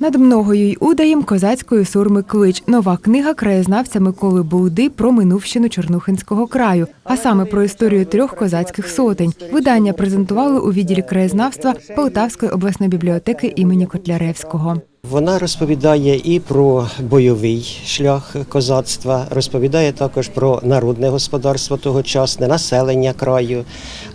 Над многою й удаєм козацької сурми клич. Нова книга краєзнавця Миколи Бауди про минувщину Чорнухинського краю, а саме про історію трьох козацьких сотень. Видання презентували у відділі краєзнавства Полтавської обласної бібліотеки імені Котляревського. Вона розповідає і про бойовий шлях козацтва, розповідає також про народне господарство тогочасне, населення краю,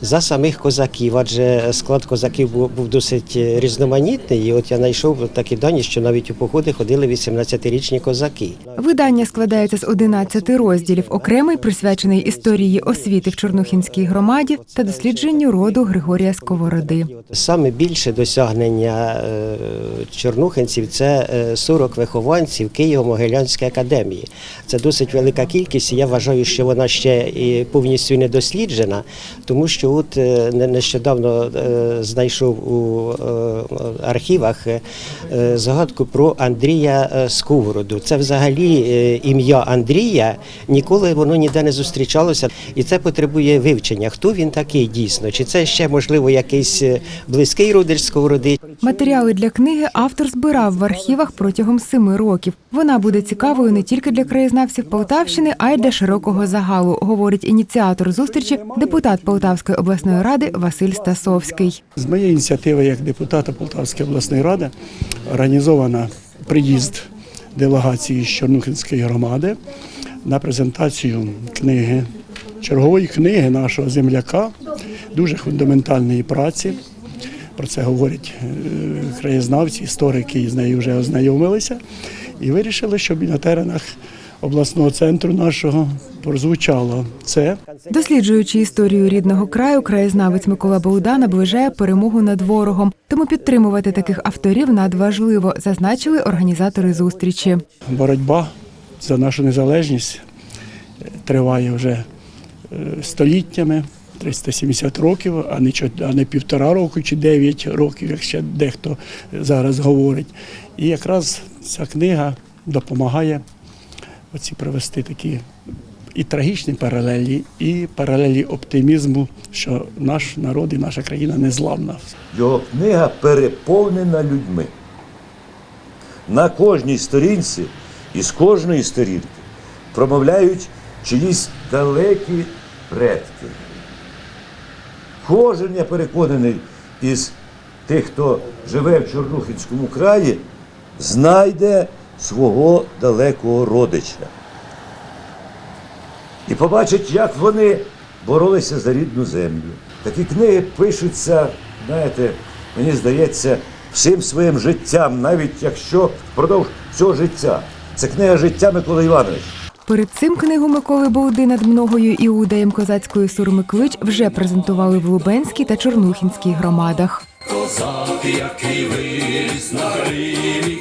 за самих козаків, адже склад козаків був, досить різноманітний. І от я знайшов такі дані, що навіть у походи ходили 18-річні козаки. Видання складається з 11 розділів, окремий присвячений історії освіти в Чорнухінській громаді та дослідженню роду Григорія Сковороди. Саме більше досягнення е, чорнухинців це е, 40 вихованців Києво-Могилянської академії. Це досить велика кількість. і Я вважаю, що вона ще і повністю не досліджена, тому що от е, нещодавно е, знайшов у е, архівах е, е, згадку про Андрія е, Сковороду. Це взагалі е, ім'я Андрія ніколи воно ніде не зустрічалося, і це потребує вивчення. Хто він такий дійсно? Чи це ще можливо якийсь е, близький родич Сковороди? Матеріали для книги автор збирав в архівах протягом семи років. Вона буде цікавою не тільки для краєзнавців Полтавщини, а й для широкого загалу, говорить ініціатор зустрічі, депутат Полтавської обласної ради Василь Стасовський. З моєї ініціативи як депутата Полтавської обласної ради організовано приїзд делегації з Чорнухинської громади на презентацію книги, чергової книги нашого земляка, дуже фундаментальної праці. Про це говорять е, краєзнавці, історики і з нею вже ознайомилися. І вирішили, щоб і на теренах обласного центру нашого прозвучало це. Досліджуючи історію рідного краю, краєзнавець Микола Бауда наближає перемогу над ворогом. Тому підтримувати таких авторів надважливо, зазначили організатори зустрічі. боротьба за нашу незалежність е, триває вже е, століттями, 370 років, а не, а не півтора року чи 9 років, як ще дехто зараз говорить. І якраз ця книга допомагає оці провести такі і трагічні паралелі, і паралелі оптимізму, що наш народ і наша країна незламна. Його книга переповнена людьми. На кожній сторінці і з кожної сторінки промовляють чиїсь далекі предки. Кожен, я переконаний, із тих, хто живе в Чорнухинському краї, знайде свого далекого родича. І побачить, як вони боролися за рідну землю. Такі книги пишуться, знаєте, мені здається, всім своїм життям, навіть якщо впродовж цього життя. Це книга життя Миколи Івановича. Перед цим книгу Миколи Болди над многою і удаєм козацької сурми клич вже презентували в Лубенській та Чорнухінській громадах. Козак, який виріс на гриві